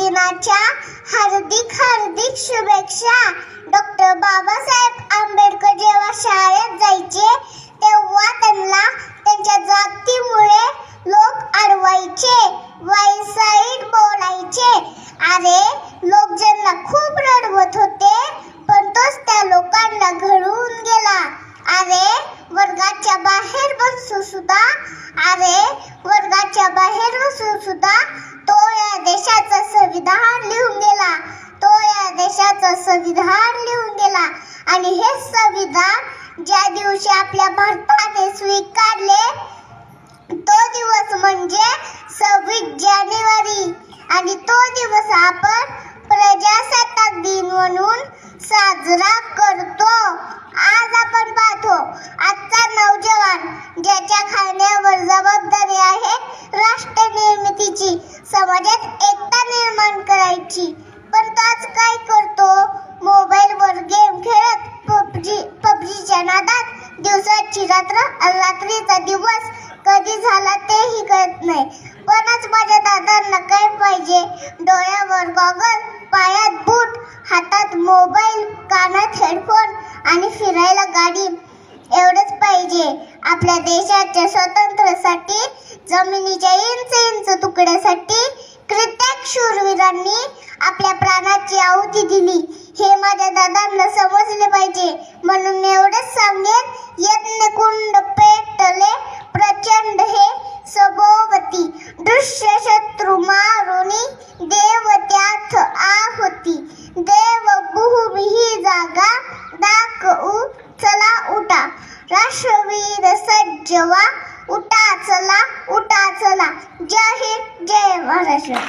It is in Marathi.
दिनाच्या हार्दिक हार्दिक शुभेच्छा. डॉक्टर बाबासाहेब आंबेडकर जेव्हा शाळेत जायचे तेव्हा त्यांना त्यांच्या जातीमुळे लोक अडवायचे वाईसाईड बोलायचे. अरे लोक ज्यांना खूप रडवत होते पण तोच त्या लोकांना घडवून गेला. अरे वर्गाच्या बाहेर बसू सुद्धा अरे वर्गाच्या बाहेर बसून सुद्धा तो या देशाचं संविधान लिहून गेला. तो या देशाचं संविधान लिहून गेला. आणि हे संविधान ज्या दिवशी आपल्या भारताने स्वीकारले तो दिवस म्हणजे सव्वीस जानेवारी. आणि तो दिवस आपण समाजात एकता निर्माण करायची. पण तो आज काय करतो? मोबाईलवर गेम खेळत पबजी पबजीच्या नादात दिवसाची रात्र रात्रीचा दिवस कधी झाला तेही कळत नाही. पण आज माझ्या दादांना काय पाहिजे? डोळ्यावर गॉगल पायात बूट हातात मोबाईल कानात हेडफोन आणि फिरायला गाडी. एवढंच पाहिजे. आपल्या देशाच्या स्वातंत्र्यासाठी जमिनीच्या इंच इंच तुकड्यासाठी शूरवीरांनी आपल्या प्राणाची आहुती दिली. हे माझ्या दादांना समजले पाहिजे. म्हणून एवढंच सांगेन यज्ञ कुंड पेटले प्रचंड हे सभोवती. दृश्य शत्रू मारुनी देवत्याथ आहुती. देव भूमी ही जागा दाखवू चला उठा. राष्ट्रवीर सज्जवा उठा चला उठा चला. जय हिंद जय महाराष्ट्र.